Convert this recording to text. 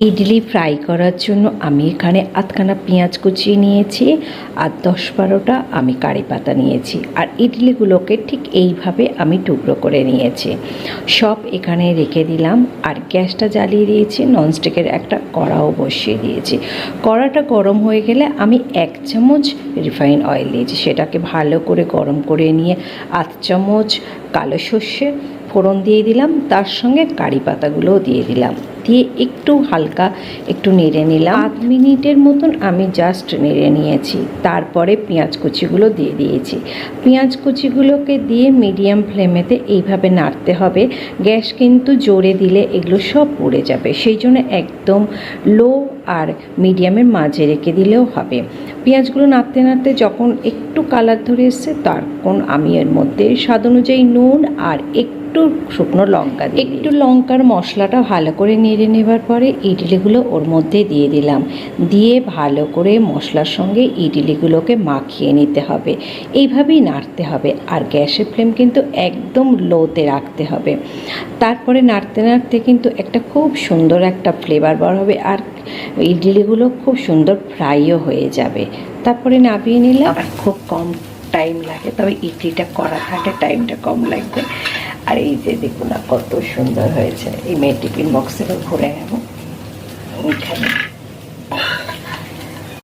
Idli fry করার জন্য আমি এখানে আধখানা পেঁয়াজ কুচিয়ে নিয়েছি আর দশ বারোটা আমি কারি পাতা নিয়েছি। আর ইডলিগুলোকে ঠিক এইভাবে আমি টুকরো করে নিয়েছি। সব এখানে রেখে দিলাম আর গ্যাসটা জ্বালিয়ে দিয়েছি, ননস্টিকের একটা কড়াও বসিয়ে দিয়েছি। কড়াটা গরম হয়ে গেলে আমি এক চামচ রিফাইন অয়েল দিয়েছি। সেটাকে ভালো করে গরম করে নিয়ে আধ চামচ কালো সর্ষে ফোড়ন দিয়ে দিলাম, তার সঙ্গে কারি পাতাগুলোও দিয়ে দিলাম। দিয়ে একটু হালকা একটু নেড়ে নিলাম। আধ মিনিটের মতন আমি জাস্ট নেড়ে নিয়েছি। তারপরে পেঁয়াজ কুচিগুলো দিয়ে দিয়েছি। পেঁয়াজ কুচিগুলোকে দিয়ে মিডিয়াম ফ্লেমেতে এইভাবে নাড়তে হবে। গ্যাস কিন্তু জোরে দিলে এগুলো সব পড়ে যাবে। সেই জন্য একদম লো আর মিডিয়ামের মাঝে রেখে দিলেও হবে। পেঁয়াজগুলো নাড়তে নাড়তে যখন একটু কালার ধরে এসছে, তখন আমি এর মধ্যে স্বাদ অনুযায়ী নুন আর একটু শুকনো লঙ্কা একটু লঙ্কার মশলাটা ভালো করে নেড়ে নেবার পরে ইডলিগুলো ওর মধ্যে দিয়ে দিলাম। দিয়ে ভালো করে মশলার সঙ্গে ইডলিগুলোকে মাখিয়ে নিতে হবে। এইভাবেই নাড়তে হবে। আর গ্যাসের ফ্লেম কিন্তু একদম লোতে রাখতে হবে। তারপরে নাড়তে নাড়তে কিন্তু একটা খুব সুন্দর একটা ফ্লেভার বার হবে। আর ইডলিগুলো খুব সুন্দর ফ্রাইও হয়ে যাবে। তারপরে নামিয়ে নিলাম। আর খুব কম টাইম লাগে তবে ইডলিটা করা থাকে টাইমটা কম লাগবে। আর এই যে দেখুন না কত সুন্দর হয়েছে। এই মেয়েটিফিন বক্সেরও ঘুরে নেব।